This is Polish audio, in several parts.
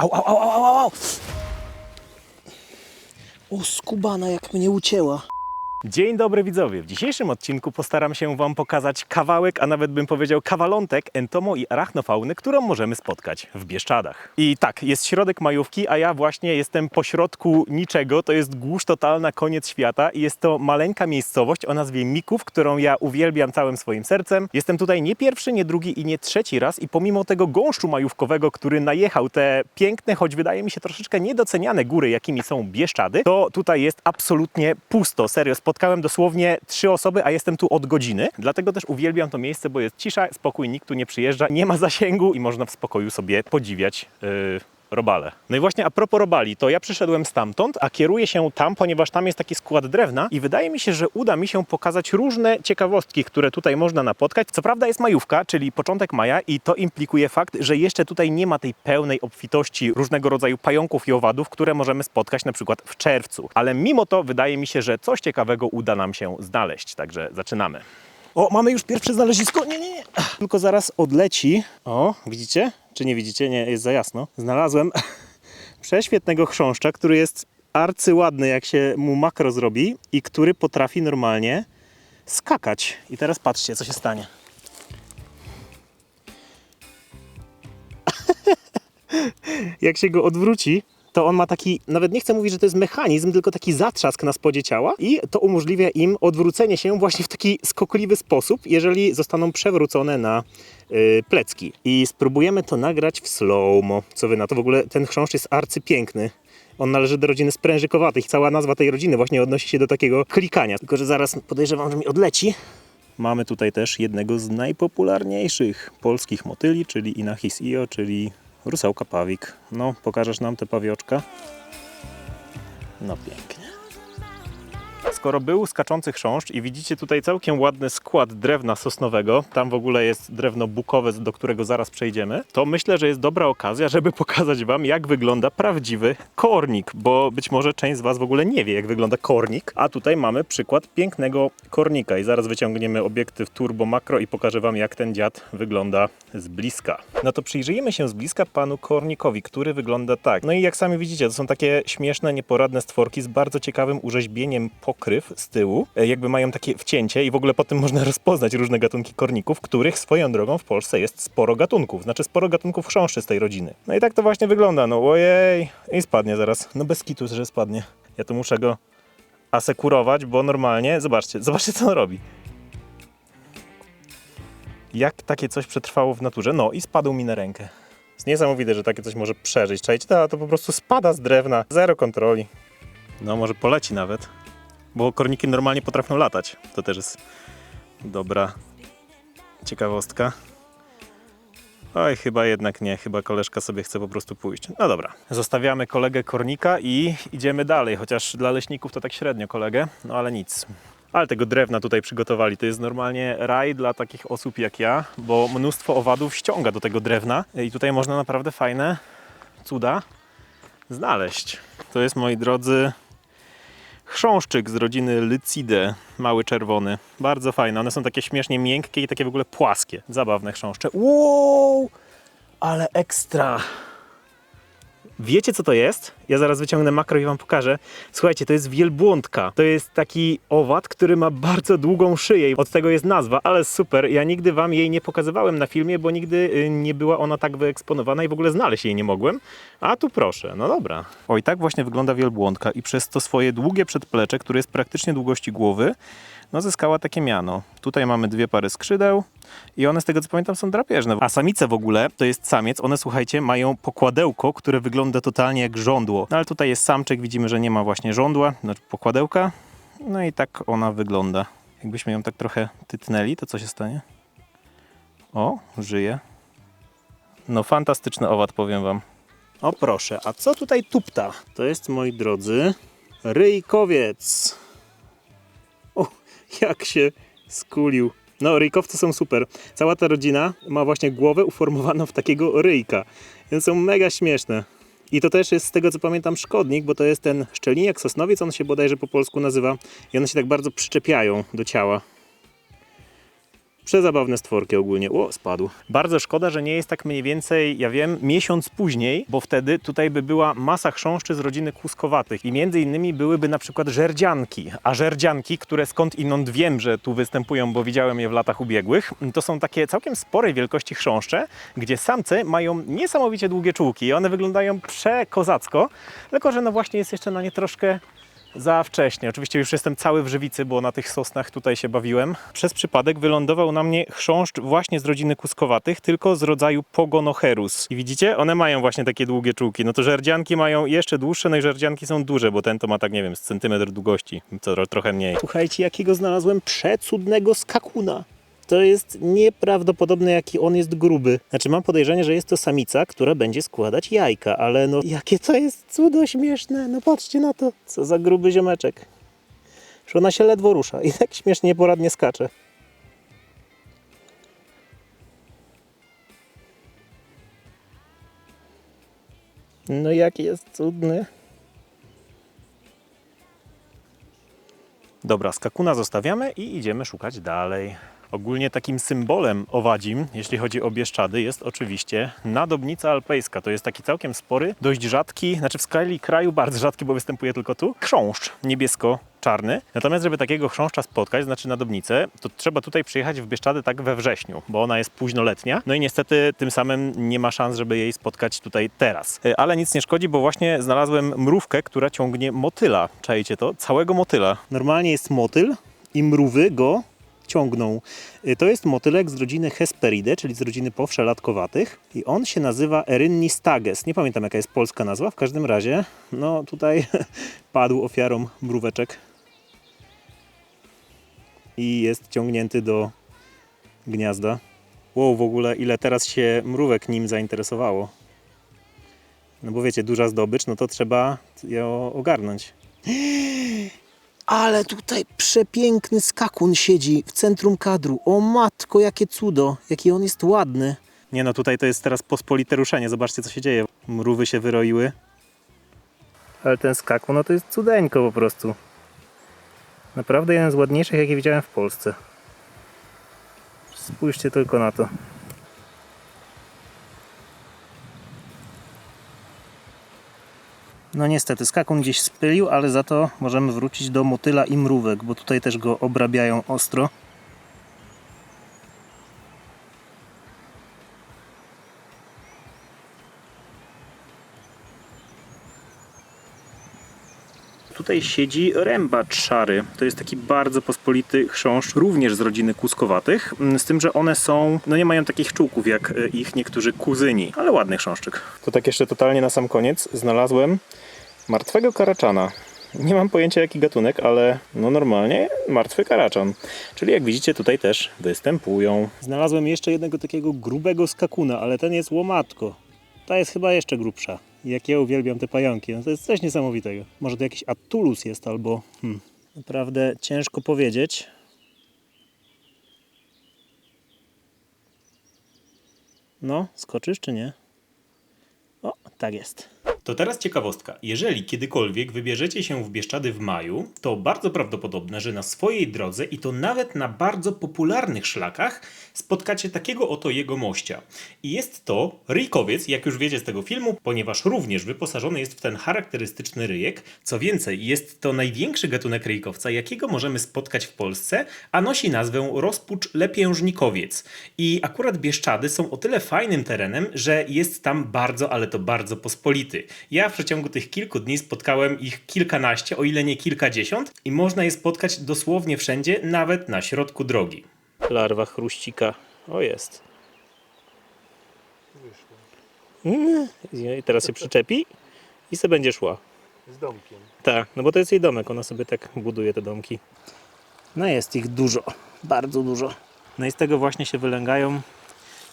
Au, au, au, au, au, au. O, skubana jak mnie ucięła. Dzień dobry widzowie. W dzisiejszym odcinku postaram się Wam pokazać kawałek, a nawet bym powiedział kawalątek entomo i arachnofauny, którą możemy spotkać w Bieszczadach. I tak, jest środek majówki, a ja właśnie jestem pośrodku niczego. To jest głusz totalna, koniec świata i jest to maleńka miejscowość o nazwie Mików, którą ja uwielbiam całym swoim sercem. Jestem tutaj nie pierwszy, nie drugi i nie trzeci raz i pomimo tego gąszczu majówkowego, który najechał te piękne, choć wydaje mi się troszeczkę niedoceniane góry, jakimi są Bieszczady, to tutaj jest absolutnie pusto. Serio, spotkałem dosłownie trzy osoby, a jestem tu od godziny. Dlatego też uwielbiam to miejsce, bo jest cisza, spokój, nikt tu nie przyjeżdża, nie ma zasięgu i można w spokoju sobie podziwiać yy, robale. No i właśnie a propos robali, to ja przyszedłem stamtąd, a kieruję się tam, ponieważ tam jest taki skład drewna i wydaje mi się, że uda mi się pokazać różne ciekawostki, które tutaj można napotkać. Co prawda jest majówka, czyli początek maja i to implikuje fakt, że jeszcze tutaj nie ma tej pełnej obfitości różnego rodzaju pająków i owadów, które możemy spotkać na przykład w czerwcu. Ale mimo to wydaje mi się, że coś ciekawego uda nam się znaleźć, także zaczynamy. O, mamy już pierwsze znalezisko. Nie, nie, nie. Tylko zaraz odleci. O, widzicie? Czy nie widzicie? Nie, jest za jasno. Znalazłem prześwietnego chrząszcza, który jest arcyładny, jak się mu makro zrobi i który potrafi normalnie skakać. I teraz patrzcie, co się stanie. jak się go odwróci, to on ma taki, nawet nie chcę mówić, że to jest mechanizm, tylko taki zatrzask na spodzie ciała i to umożliwia im odwrócenie się właśnie w taki skokliwy sposób, jeżeli zostaną przewrócone na y, plecki. I spróbujemy to nagrać w slow-mo. Co wy na to? W ogóle ten chrząszcz jest arcypiękny. On należy do rodziny sprężykowatych. Cała nazwa tej rodziny właśnie odnosi się do takiego klikania. Tylko, że zaraz podejrzewam, że mi odleci. Mamy tutaj też jednego z najpopularniejszych polskich motyli, czyli Inachis io, czyli rusałka pawik. No, pokażesz nam tę pawioczka? No pięknie. Skoro był skaczący chrząszcz i widzicie tutaj całkiem ładny skład drewna sosnowego, tam w ogóle jest drewno bukowe, do którego zaraz przejdziemy, to myślę, że jest dobra okazja, żeby pokazać Wam, jak wygląda prawdziwy kornik, bo być może część z Was w ogóle nie wie, jak wygląda kornik, a tutaj mamy przykład pięknego kornika i zaraz wyciągniemy obiektyw turbo makro i pokażę Wam, jak ten dziad wygląda z bliska. No to przyjrzyjmy się z bliska panu kornikowi, który wygląda tak. No i jak sami widzicie, to są takie śmieszne, nieporadne stworki z bardzo ciekawym urzeźbieniem z tyłu. E, Jakby mają takie wcięcie i w ogóle po tym można rozpoznać różne gatunki korników, których swoją drogą w Polsce jest sporo gatunków. Znaczy sporo gatunków chrząszczy z tej rodziny. No i tak to właśnie wygląda. No ojej. I spadnie zaraz. No bez kitu, że spadnie. Ja tu muszę go asekurować, bo normalnie, zobaczcie, zobaczcie co on robi. Jak takie coś przetrwało w naturze? No i spadł mi na rękę. Jest niesamowite, że takie coś może przeżyć. Czajcie, to po prostu spada z drewna. Zero kontroli. No może poleci nawet. Bo korniki normalnie potrafią latać. To też jest dobra ciekawostka. Oj, chyba jednak nie. Chyba koleżka sobie chce po prostu pójść. No dobra. Zostawiamy kolegę kornika i idziemy dalej. Chociaż dla leśników to tak średnio kolegę. No ale nic. Ale tego drewna tutaj przygotowali. To jest normalnie raj dla takich osób jak ja, bo mnóstwo owadów ściąga do tego drewna i tutaj można naprawdę fajne cuda znaleźć. To jest, moi drodzy, chrząszczyk z rodziny Lycidae, mały czerwony. Bardzo fajne. One są takie śmiesznie miękkie i takie w ogóle płaskie. Zabawne chrząszcze. Wow! Ale ekstra! Wiecie co to jest? Ja zaraz wyciągnę makro i wam pokażę. Słuchajcie, to jest wielbłądka. To jest taki owad, który ma bardzo długą szyję. Od tego jest nazwa, ale super. Ja nigdy wam jej nie pokazywałem na filmie, bo nigdy y, nie była ona tak wyeksponowana i w ogóle znaleźć jej nie mogłem. A tu proszę, no dobra. Oj, tak właśnie wygląda wielbłądka i przez to swoje długie przedplecze, które jest praktycznie długości głowy, no zyskała takie miano. Tutaj mamy dwie pary skrzydeł i one z tego co pamiętam są drapieżne. A samice w ogóle to jest samiec, one słuchajcie mają pokładełko, które wygląda totalnie jak żądło. No ale tutaj jest samczyk, widzimy, że nie ma właśnie żądła, znaczy pokładełka. No i tak ona wygląda. Jakbyśmy ją tak trochę tytnęli, to co się stanie? O, żyje. No fantastyczny owad, powiem wam. O proszę, a co tutaj tupta? To jest, moi drodzy, ryjkowiec. O, jak się skulił. No, ryjkowce są super. Cała ta rodzina ma właśnie głowę uformowaną w takiego ryjka. Więc są mega śmieszne. I to też jest z tego co pamiętam szkodnik, bo to jest ten szczeliniak sosnowiec, on się bodajże po polsku nazywa. I one się tak bardzo przyczepiają do ciała. Przezabawne stworki ogólnie. O, spadł. Bardzo szkoda, że nie jest tak mniej więcej, ja wiem, miesiąc później, bo wtedy tutaj by była masa chrząszczy z rodziny kłuskowatych i między innymi byłyby na przykład żerdzianki. A żerdzianki, które skąd inąd wiem, że tu występują, bo widziałem je w latach ubiegłych, to są takie całkiem sporej wielkości chrząszcze, gdzie samce mają niesamowicie długie czułki i one wyglądają przekozacko, tylko że no właśnie jest jeszcze na nie troszkę za wcześnie. Oczywiście już jestem cały w żywicy, bo na tych sosnach tutaj się bawiłem. Przez przypadek wylądował na mnie chrząszcz właśnie z rodziny kuskowatych, tylko z rodzaju Pogonocherus. I widzicie, one mają właśnie takie długie czułki. No to żerdzianki mają jeszcze dłuższe, no i żerdzianki są duże, bo ten to ma tak, nie wiem, z centymetr długości, co trochę mniej. Słuchajcie, jakiego znalazłem przecudnego skakuna. To jest nieprawdopodobne, jaki on jest gruby. Znaczy, mam podejrzenie, że jest to samica, która będzie składać jajka, ale no, jakie to jest cudo śmieszne. No patrzcie na to, co za gruby ziomeczek. Że ona się ledwo rusza i tak śmiesznie, poradnie skacze. No jaki jest cudny. Dobra, skakuna zostawiamy i idziemy szukać dalej. Ogólnie takim symbolem owadzim, jeśli chodzi o Bieszczady, jest oczywiście nadobnica alpejska. To jest taki całkiem spory, dość rzadki, znaczy w skali kraju bardzo rzadki, bo występuje tylko tu, chrząszcz niebiesko-czarny. Natomiast, żeby takiego chrząszcza spotkać, znaczy nadobnicę, to trzeba tutaj przyjechać w Bieszczady tak we wrześniu, bo ona jest późnoletnia. No i niestety tym samym nie ma szans, żeby jej spotkać tutaj teraz. E, Ale nic nie szkodzi, bo właśnie znalazłem mrówkę, która ciągnie motyla. Czajcie to? Całego motyla. Normalnie jest motyl i mrówy go ciągną. Y, To jest motylek z rodziny Hesperidae, czyli z rodziny powszelatkowatych i on się nazywa Erynnis tages. Nie pamiętam jaka jest polska nazwa, w każdym razie no tutaj padł ofiarą mróweczek i jest ciągnięty do gniazda. Wow, w ogóle ile teraz się mrówek nim zainteresowało. No bo wiecie, duża zdobycz, no to trzeba ją ogarnąć. Ale tutaj przepiękny skakun siedzi w centrum kadru. O matko, jakie cudo, jaki on jest ładny. Nie no, tutaj to jest teraz pospolite ruszenie. Zobaczcie, co się dzieje. Mrówy się wyroiły. Ale ten skakun, no to jest cudeńko po prostu. Naprawdę jeden z ładniejszych, jakie widziałem w Polsce. Spójrzcie tylko na to. No niestety, skakun gdzieś spylił, ale za to możemy wrócić do motyla i mrówek, bo tutaj też go obrabiają ostro. Tutaj siedzi rębacz szary. To jest taki bardzo pospolity chrząszcz, również z rodziny kuskowatych, mm, z tym, że one są, no nie mają takich czułków jak e, ich niektórzy kuzyni, ale ładny chrząszczyk. To tak jeszcze totalnie na sam koniec znalazłem martwego karaczana. Nie mam pojęcia jaki gatunek, ale no normalnie martwy karaczan. Czyli jak widzicie tutaj też występują. Znalazłem jeszcze jednego takiego grubego skakuna, ale ten jest łomatko. Ta jest chyba jeszcze grubsza. Jak ja uwielbiam te pająki, no to jest coś niesamowitego. Może to jakiś atulus jest albo... Hmm, naprawdę ciężko powiedzieć. No, skoczysz czy nie? O, tak jest. To teraz ciekawostka. Jeżeli kiedykolwiek wybierzecie się w Bieszczady w maju, to bardzo prawdopodobne, że na swojej drodze i to nawet na bardzo popularnych szlakach spotkacie takiego oto jegomościa. I jest to ryjkowiec, jak już wiecie z tego filmu, ponieważ również wyposażony jest w ten charakterystyczny ryjek. Co więcej, jest to największy gatunek ryjkowca, jakiego możemy spotkać w Polsce, a nosi nazwę rozpucz lepiężnikowiec. I akurat Bieszczady są o tyle fajnym terenem, że jest tam bardzo, ale to bardzo Ja w przeciągu tych kilku dni spotkałem ich kilkanaście, o ile nie kilkadziesiąt i można je spotkać dosłownie wszędzie, nawet na środku drogi. Larwa chruścika. O jest. Mm, I teraz się przyczepi i se będzie szła. Z domkiem. Tak, no bo to jest jej domek, ona sobie tak buduje te domki. No jest ich dużo, bardzo dużo. No i z tego właśnie się wylęgają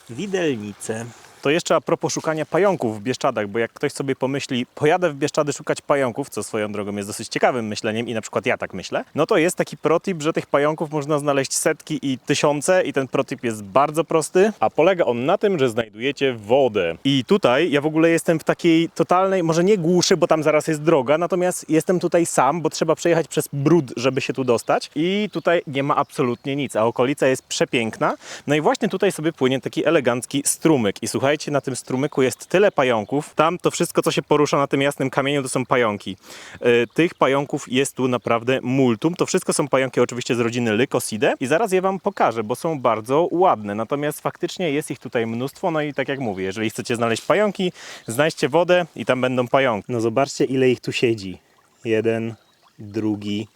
widelnice. To jeszcze a propos szukania pająków w Bieszczadach, bo jak ktoś sobie pomyśli, pojadę w Bieszczady szukać pająków, co swoją drogą jest dosyć ciekawym myśleniem i na przykład ja tak myślę, no to jest taki protip, że tych pająków można znaleźć setki i tysiące i ten protip jest bardzo prosty, a polega on na tym, że znajdujecie wodę. I tutaj ja w ogóle jestem w takiej totalnej, może nie głuszy, bo tam zaraz jest droga, natomiast jestem tutaj sam, bo trzeba przejechać przez brud, żeby się tu dostać i tutaj nie ma absolutnie nic, a okolica jest przepiękna. No i właśnie tutaj sobie płynie taki elegancki strumyk i słuchajcie, na tym strumyku jest tyle pająków, tam to wszystko, co się porusza na tym jasnym kamieniu, to są pająki. E, Tych pająków jest tu naprawdę multum. To wszystko są pająki oczywiście z rodziny Lycosidae i zaraz je Wam pokażę, bo są bardzo ładne. Natomiast faktycznie jest ich tutaj mnóstwo, no i tak jak mówię, jeżeli chcecie znaleźć pająki, znajdźcie wodę i tam będą pająki. No zobaczcie, ile ich tu siedzi. Jeden, drugi,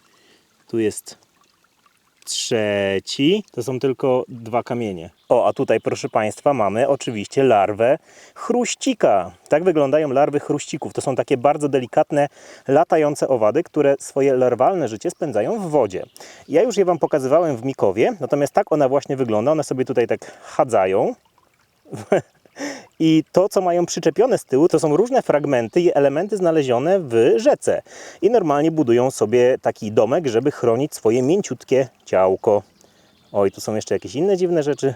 tu jest trzeci. To są tylko dwa kamienie. O, a tutaj proszę Państwa mamy oczywiście larwę chruścika. Tak wyglądają larwy chruścików. To są takie bardzo delikatne, latające owady, które swoje larwalne życie spędzają w wodzie. Ja już je Wam pokazywałem w Mikowie, natomiast tak ona właśnie wygląda. One sobie tutaj tak chadzają. I to, co mają przyczepione z tyłu, to są różne fragmenty i elementy znalezione w rzece. I normalnie budują sobie taki domek, żeby chronić swoje mięciutkie ciałko. Oj, tu są jeszcze jakieś inne dziwne rzeczy.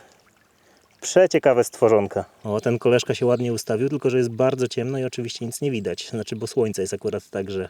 Przeciekawe stworzonka. O, ten koleżka się ładnie ustawił, tylko że jest bardzo ciemno i oczywiście nic nie widać. Znaczy, bo słońce jest akurat tak, że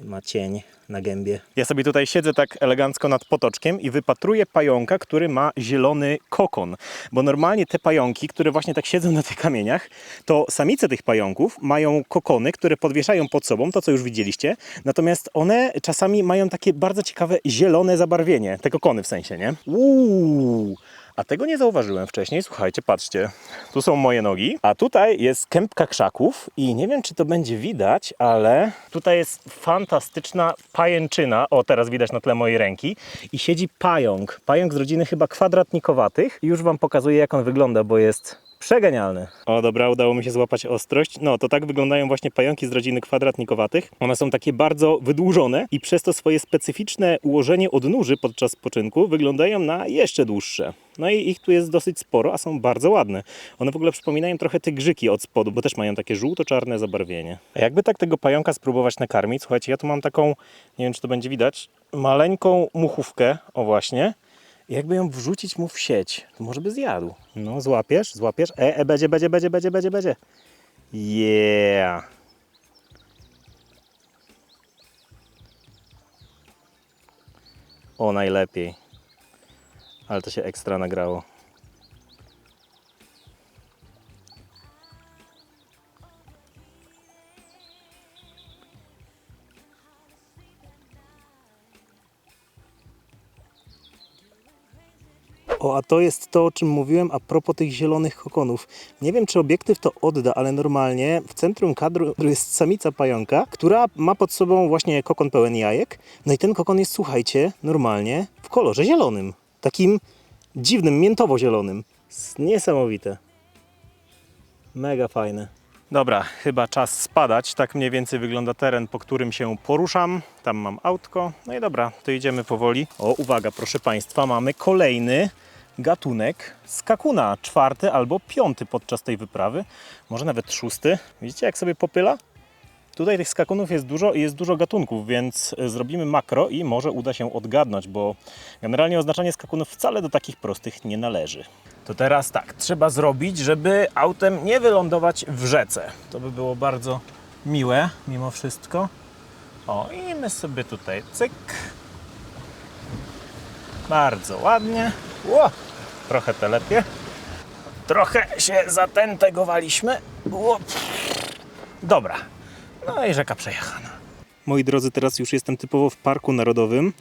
ma cień na gębie. Ja sobie tutaj siedzę tak elegancko nad potoczkiem i wypatruję pająka, który ma zielony kokon. Bo normalnie te pająki, które właśnie tak siedzą na tych kamieniach, to samice tych pająków mają kokony, które podwieszają pod sobą, to co już widzieliście. Natomiast one czasami mają takie bardzo ciekawe zielone zabarwienie. Te kokony w sensie, nie? Uuu. A tego nie zauważyłem wcześniej. Słuchajcie, patrzcie. Tu są moje nogi, a tutaj jest kępka krzaków i nie wiem, czy to będzie widać, ale tutaj jest fantastyczna pajęczyna. O, teraz widać na tle mojej ręki. I siedzi pająk. Pająk z rodziny chyba kwadratnikowatych. Już Wam pokazuję, jak on wygląda, bo jest Przegenialny. O dobra, udało mi się złapać ostrość. No to tak wyglądają właśnie pająki z rodziny kwadratnikowatych. One są takie bardzo wydłużone i przez to swoje specyficzne ułożenie odnóży podczas spoczynku wyglądają na jeszcze dłuższe. No i ich tu jest dosyć sporo, a są bardzo ładne. One w ogóle przypominają trochę te grzyki od spodu, bo też mają takie żółto-czarne zabarwienie. A jakby tak tego pająka spróbować nakarmić, słuchajcie, ja tu mam taką, nie wiem czy to będzie widać, maleńką muchówkę, o właśnie. Jakby ją wrzucić mu w sieć, to może by zjadł. No, złapiesz, złapiesz. E, e, będzie, będzie, będzie, będzie, będzie, będzie. Yeah. O, najlepiej. Ale to się ekstra nagrało. O, a to jest to, o czym mówiłem a propos tych zielonych kokonów. Nie wiem, czy obiektyw to odda, ale normalnie w centrum kadru jest samica pająka, która ma pod sobą właśnie kokon pełen jajek. No i ten kokon jest, słuchajcie, normalnie w kolorze zielonym. Takim dziwnym, miętowo-zielonym. Niesamowite. Mega fajne. Dobra, chyba czas spadać. Tak mniej więcej wygląda teren, po którym się poruszam. Tam mam autko. No i dobra, to idziemy powoli. O, uwaga, proszę Państwa, mamy kolejny gatunek skakuna. Czwarty albo piąty podczas tej wyprawy. Może nawet szósty. Widzicie, jak sobie popyla? Tutaj tych skakunów jest dużo i jest dużo gatunków, więc y, zrobimy makro i może uda się odgadnąć, bo generalnie oznaczanie skakunów wcale do takich prostych nie należy. To teraz tak, trzeba zrobić, żeby autem nie wylądować w rzece. To by było bardzo miłe mimo wszystko. O, i my sobie tutaj cyk. Bardzo ładnie. Ło, trochę telepie. Trochę się zatentegowaliśmy. Ło. Dobra, no i rzeka przejechana. Moi drodzy, teraz już jestem typowo w parku narodowym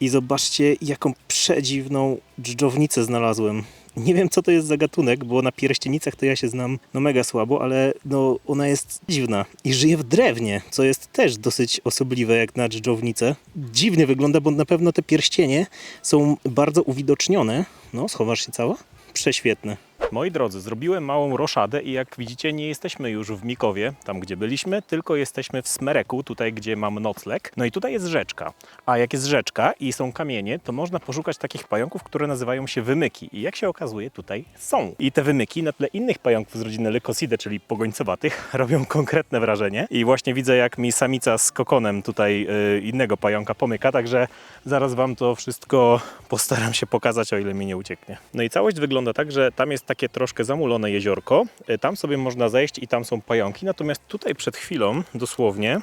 i zobaczcie, jaką przedziwną dżdżownicę znalazłem. Nie wiem, co to jest za gatunek, bo na pierścienicach to ja się znam no mega słabo, ale no ona jest dziwna i żyje w drewnie, co jest też dosyć osobliwe jak na dżdżownicę. Dziwnie wygląda, bo na pewno te pierścienie są bardzo uwidocznione. No, schowasz się cała? Prześwietne. Moi drodzy, zrobiłem małą roszadę i jak widzicie nie jesteśmy już w Mikowie, tam gdzie byliśmy, tylko jesteśmy w Smereku, tutaj gdzie mam nocleg. No i tutaj jest rzeczka. A jak jest rzeczka i są kamienie, to można poszukać takich pająków, które nazywają się wymyki. I jak się okazuje, tutaj są. I te wymyki na tle innych pająków z rodziny Leucosidae, czyli pogońcowatych, robią konkretne wrażenie. I właśnie widzę, jak mi samica z kokonem tutaj y, innego pająka pomyka, także zaraz Wam to wszystko postaram się pokazać, o ile mi nie ucieknie. No i całość wygląda tak, że tam jest takie troszkę zamulone jeziorko, y, tam sobie można zejść i tam są pająki, natomiast tutaj przed chwilą, dosłownie,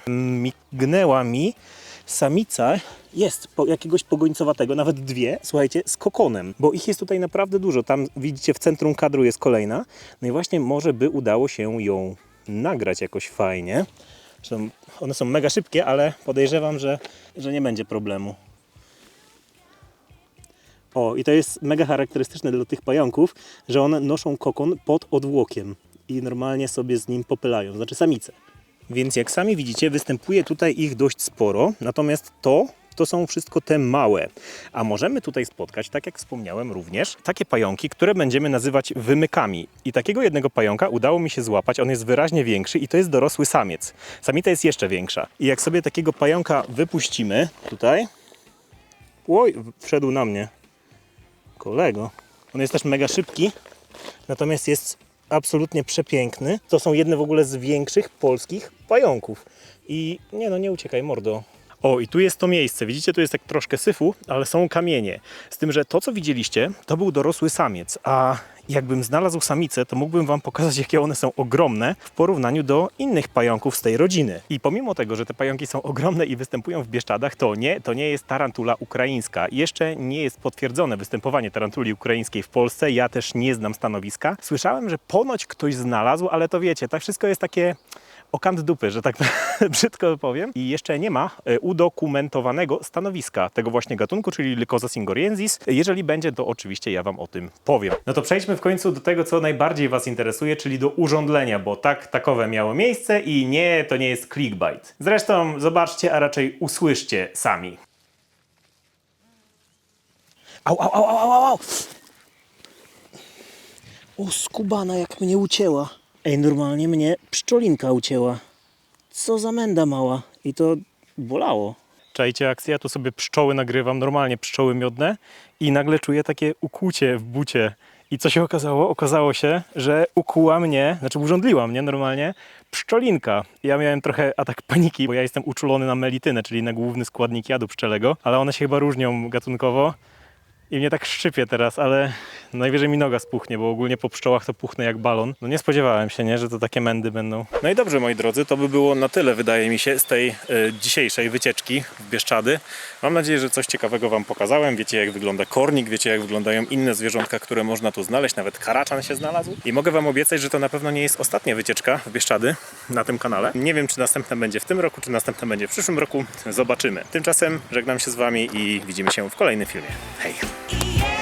mignęła mi samica jest po, jakiegoś pogońcowatego, nawet dwie, słuchajcie, z kokonem, bo ich jest tutaj naprawdę dużo. Tam widzicie w centrum kadru jest kolejna. No i właśnie może by udało się ją nagrać jakoś fajnie. Zresztą one są mega szybkie, ale podejrzewam, że, że nie będzie problemu. O, i to jest mega charakterystyczne dla tych pająków, że one noszą kokon pod odwłokiem i normalnie sobie z nim popylają, znaczy samice. Więc jak sami widzicie, występuje tutaj ich dość sporo, natomiast to to są wszystko te małe. A możemy tutaj spotkać, tak jak wspomniałem również, takie pająki, które będziemy nazywać wymykami. I takiego jednego pająka udało mi się złapać, on jest wyraźnie większy i to jest dorosły samiec. Samica jest jeszcze większa. I jak sobie takiego pająka wypuścimy tutaj, oj, wszedł na mnie. Kolego. On jest też mega szybki, natomiast jest absolutnie przepiękny. To są jedne w ogóle z większych polskich pająków. I nie no, nie uciekaj, mordo. O, i tu jest to miejsce. Widzicie, tu jest tak troszkę syfu, ale są kamienie. Z tym, że to, co widzieliście, to był dorosły samiec, a jakbym znalazł samicę, to mógłbym wam pokazać, jakie one są ogromne w porównaniu do innych pająków z tej rodziny. I pomimo tego, że te pająki są ogromne i występują w Bieszczadach, to nie, to nie jest tarantula ukraińska. Jeszcze nie jest potwierdzone występowanie tarantuli ukraińskiej w Polsce. Ja też nie znam stanowiska. Słyszałem, że ponoć ktoś znalazł, ale to wiecie, tak wszystko jest takie okant dupy, że tak brzydko powiem. I jeszcze nie ma e, udokumentowanego stanowiska tego właśnie gatunku, czyli Lycosa singoriensis. Jeżeli będzie, to oczywiście ja Wam o tym powiem. No to przejdźmy w końcu do tego, co najbardziej Was interesuje, czyli do urządlenia, bo tak takowe miało miejsce i nie, to nie jest clickbait. Zresztą zobaczcie, a raczej usłyszcie sami. Au, au, au, au, au, au! O, skubana jak mnie ucięła. Ej, normalnie mnie pszczolinka ucięła. Co za menda mała. I to bolało. Czajcie akcję, ja tu sobie pszczoły nagrywam, normalnie pszczoły miodne i nagle czuję takie ukłucie w bucie. I co się okazało? Okazało się, że ukuła mnie, znaczy urządliła mnie normalnie pszczolinka. Ja miałem trochę atak paniki, bo ja jestem uczulony na melitynę, czyli na główny składnik jadu pszczelego, ale one się chyba różnią gatunkowo. I mnie tak szczypie teraz, ale najwyżej mi noga spuchnie, bo ogólnie po pszczołach to puchnę jak balon. No nie spodziewałem się, nie, że to takie mędy będą. No i dobrze, moi drodzy, to by było na tyle, wydaje mi się, z tej e, dzisiejszej wycieczki w Bieszczady. Mam nadzieję, że coś ciekawego Wam pokazałem. Wiecie, jak wygląda kornik, wiecie, jak wyglądają inne zwierzątka, które można tu znaleźć. Nawet karaczan się znalazł. I mogę Wam obiecać, że to na pewno nie jest ostatnia wycieczka w Bieszczady na tym kanale. Nie wiem, czy następna będzie w tym roku, czy następna będzie w przyszłym roku. Zobaczymy. Tymczasem żegnam się z Wami i widzimy się w kolejnym filmie. Hej! Yeah.